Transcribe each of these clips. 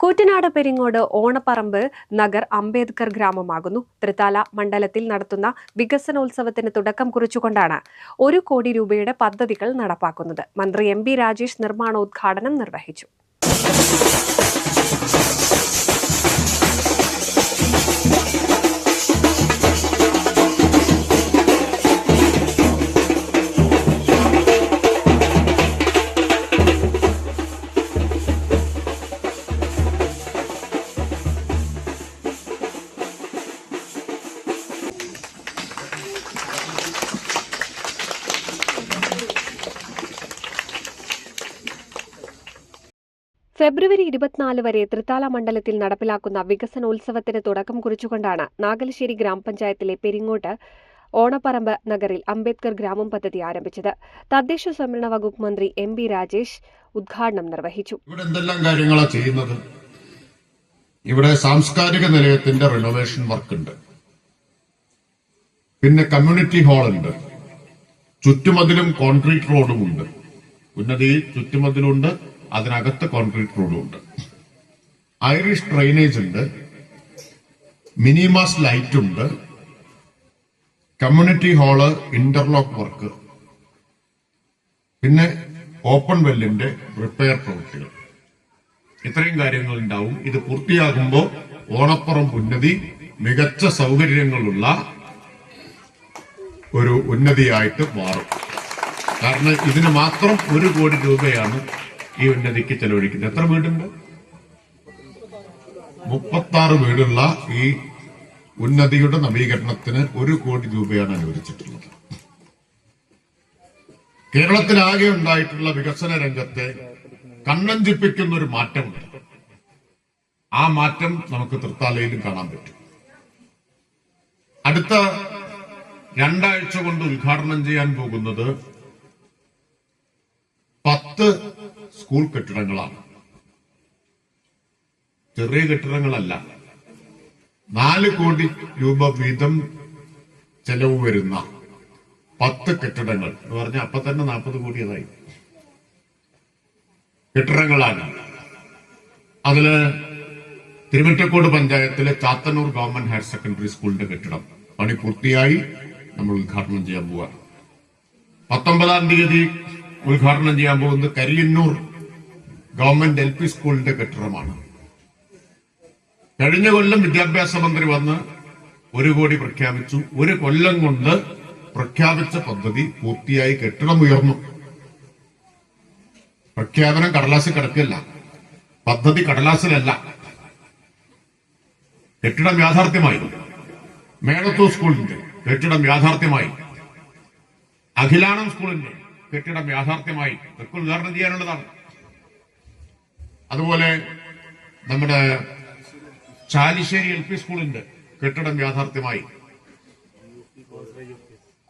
കൂറ്റനാട് പെരിങ്ങോട് ഓണപ്പറമ്പ് നഗർ അംബേദ്കർ ഗ്രാമമാകുന്നു. തൃത്താല മണ്ഡലത്തിൽ നടത്തുന്ന വികസനോത്സവത്തിന് തുടക്കം കുറിച്ചുകൊണ്ടാണ് ഒരു കോടി രൂപയുടെ പദ്ധതികൾ നടപ്പാക്കുന്നത്. മന്ത്രി എം രാജേഷ് നിർമ്മാണോദ്ഘാടനം നിർവഹിച്ചു. ഫെബ്രുവരി ഇരുപത്തിനാല് വരെ തൃത്താല മണ്ഡലത്തിൽ നടപ്പിലാക്കുന്ന വികസനോത്സവത്തിന് തുടക്കം കുറിച്ചുകൊണ്ടാണ് നാഗലശ്ശേരി ഗ്രാമപഞ്ചായത്തിലെ പെരിങ്ങോട്ട് ഓണപ്പറമ്പ് നഗറിൽ അംബേദ്കർ ഗ്രാമം പദ്ധതി ആരംഭിച്ചത്. തദ്ദേശ സംവരണ വകുപ്പ് മന്ത്രി എം ബി രാജേഷ് ഉദ്ഘാടനം നിർവഹിച്ചു. ഇവിടെ എന്തെല്ലാം കാര്യങ്ങളാണ് ചെയ്യുന്നത്? ഇവിടെ സാംസ്കാരിക നിലയത്തിന്റെ റിനോവേഷൻ വർക്ക് ഉണ്ട്. പിന്നെ കമ്മ്യൂണിറ്റി ഹാൾ ഉണ്ട്. ചുറ്റുമതിലും കോൺക്രീറ്റ് റോഡും ഉണ്ട്. ഉന്നതി ചുറ്റുമതിലുണ്ട്. അതിനകത്ത് കോൺക്രീറ്റ് റോഡും ഉണ്ട് ഐറിഷ് ഡ്രൈനേജ് ഉണ്ട്. മിനിമാസ് ലൈറ്റ് ഉണ്ട്. കമ്മ്യൂണിറ്റി ഹാൾ ഇന്റർലോക്ക് വർക്ക് പിന്നെ ഓപ്പൺ വെല്ലിന്റെ റിപ്പയർ പ്രവൃത്തികൾ ഇത്രയും കാര്യങ്ങൾ ഉണ്ടാവും. ഇത് പൂർത്തിയാകുമ്പോൾ ഓണപ്പുറം ഉന്നതി മികച്ച സൗകര്യങ്ങളുള്ള ഒരു ഉന്നതിയായിട്ട് മാറും. കാരണം ഇതിന് മാത്രം ഒരു കോടി രൂപയാണ് ഈ ഉന്നതിക്ക് ചെലവഴിക്കുന്നത് എത്ര വീടുണ്ട്? മുപ്പത്താറ് വീടുള്ള ഈ ഉന്നതിയുടെ നവീകരണത്തിന് ഒരു കോടി രൂപയാണ് അനുവദിച്ചിട്ടുള്ളത്. കേരളത്തിലാകെ ഉണ്ടായിട്ടുള്ള വികസന രംഗത്തെ കണ്ണഞ്ചിപ്പിക്കുന്ന ഒരു മാറ്റമുണ്ട്. ആ മാറ്റം നമുക്ക് തൃത്താലയിലും കാണാൻ പറ്റും. അടുത്ത രണ്ടാഴ്ച കൊണ്ട് ഉദ്ഘാടനം ചെയ്യാൻ പോകുന്നത് പത്ത് സ്കൂൾ കെട്ടിടങ്ങളാണ്. ചെറിയ കെട്ടിടങ്ങളല്ല. നാല് കോടി രൂപ വീതം ചെലവ് വരുന്ന പത്ത് കെട്ടിടങ്ങൾ. എന്ന് പറഞ്ഞാൽ അപ്പൊ തന്നെ നാൽപ്പത് കോടിയതായി. കെട്ടിടങ്ങളാണ്. അതിൽ തിരുവറ്റക്കോട് പഞ്ചായത്തിലെ ചാത്തന്നൂർ ഗവൺമെന്റ് ഹയർ സെക്കൻഡറി സ്കൂളിന്റെ കെട്ടിടം. പണി പൂർത്തിയായി. നമ്മൾ ഉദ്ഘാടനം ചെയ്യാൻ പോവാണ്. പത്തൊമ്പതാം തീയതി ഉദ്ഘാടനം ചെയ്യാൻ പോകുന്നത് കരിയന്നൂർ ഗവൺമെന്റ് എൽ പി സ്കൂളിന്റെ കെട്ടിടമാണ്. കഴിഞ്ഞ കൊല്ലം വിദ്യാഭ്യാസ മന്ത്രി വന്ന് ഒരു കോടി പ്രഖ്യാപിച്ചു. ഒരു കൊല്ലം കൊണ്ട് പ്രഖ്യാപിച്ച പദ്ധതി പൂർത്തിയായി കെട്ടിടം ഉയർന്നു. പ്രഖ്യാപനം കടലാസിൽ കിടക്കില്ല പദ്ധതി കടലാസിലല്ല. കെട്ടിടം യാഥാർത്ഥ്യമായി മേളത്തൂർ സ്കൂളിന്റെ കെട്ടിടം യാഥാർത്ഥ്യമായി. അഖിലാണം സ്കൂളിന്റെ കെട്ടിടം യാഥാർത്ഥ്യമായി ഇതൊക്കെ ഉദ്ഘാടനം ചെയ്യാനുള്ളതാണ്. അതുപോലെ നമ്മുടെ ചാലിശ്ശേരി എൽ പി സ്കൂളിന്റെ കെട്ടിടം യാഥാർത്ഥ്യമായി.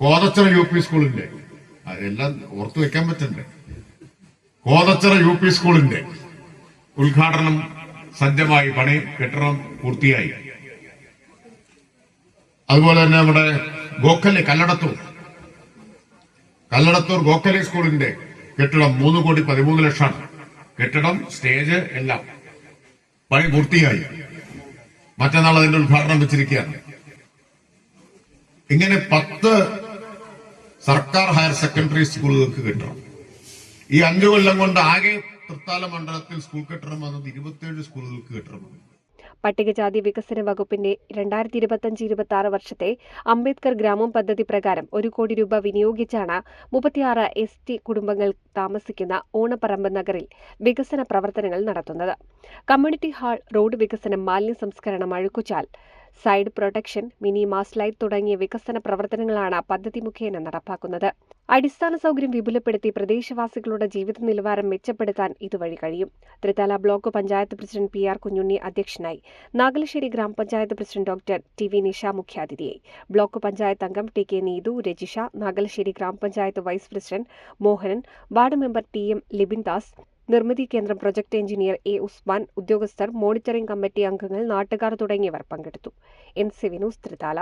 കോതച്ചറ യു പി സ്കൂളിന്റെ. എല്ലാം ഓർത്തു വെക്കാൻ പറ്റണ്ടേ? കോതച്ചറ യു പി സ്കൂളിന്റെ ഉദ്ഘാടനം സജ്ജമായി പണി കെട്ടിടം പൂർത്തിയായി. അതുപോലെ തന്നെ നമ്മുടെ ഗോഖലെ കല്ലടത്തൂർ കല്ലടത്തൂർ ഗോഖലെ സ്കൂളിന്റെ കെട്ടിടം മൂന്ന് കോടി പതിമൂന്ന് ലക്ഷമാണ് കെട്ടിടം സ്റ്റേജ് എല്ലാം. പണി പൂർത്തിയായി. മറ്റന്നാൾ അതിന്റെ ഉദ്ഘാടനം വെച്ചിരിക്കുകയാണ്. ഇങ്ങനെ പത്ത് സർക്കാർ ഹയർ സെക്കൻഡറി സ്കൂളുകൾക്ക് കെട്ടിടം. ഈ അഞ്ചു കൊല്ലം കൊണ്ട് ആകെ തൃത്താല മണ്ഡലത്തിൽ സ്കൂൾ കെട്ടിടം വന്നത് ഇരുപത്തിയേഴ് സ്കൂളുകൾക്ക് കെട്ടിടം പട്ടികജാതി വികസന വകുപ്പിന്റെ രണ്ടായിരത്തി ഇരുപത്തിയഞ്ച് ഇരുപത്തി ആറ് വർഷത്തെ അംബേദ്കർ ഗ്രാമം പദ്ധതി പ്രകാരം ഒരു കോടി രൂപ വിനിയോഗിച്ചാണ് മുപ്പത്തിയാറ് എസ് ടി കുടുംബങ്ങൾ താമസിക്കുന്ന ഓണപ്പറമ്പ് നഗറിൽ വികസന പ്രവർത്തനങ്ങൾ നടത്തുന്നത്. കമ്മ്യൂണിറ്റി ഹാൾ റോഡ് വികസനം മാലിന്യ സംസ്കരണം അഴുക്കുചാൽ side protection mini mast light തുടങ്ങിയ വികസന പ്രവർത്തനങ്ങളാണ് പദ്ധതി മുഖേന നടപ്പാക്കുന്നത്. അടിസ്ഥാന സൗകര്യം വിപുലപ്പെടുത്തി പ്രദേശവാസികളുടെ ജീവിത നിലവാരം മെച്ചപ്പെടുത്താൻ ഇതുവഴി കഴിയും. Thrithala block panchayat president P R Kunjunni അധ്യക്ഷനായി. നാഗലശ്ശേരി ഗ്രാമപഞ്ചായത്ത് president doctor T V Nisha മുഖ്യാതിഥിയായി. ബ്ലോക്ക് പഞ്ചായത്ത് അംഗം ടി കെ നീതു രജിഷ നാഗലശ്ശേരി ഗ്രാമപഞ്ചായത്ത് vice president Mohanan ward member T M Libin Das Nirmithi Kendram project engineer A Usman ഉദ്യോഗസ്ഥർ മോണിറ്ററിംഗ് കമ്മിറ്റി അംഗങ്ങൾ നാട്ടുകാർ തുടങ്ങിയവർ പങ്കെടുത്തു. N C വിനൂസ് Thrithala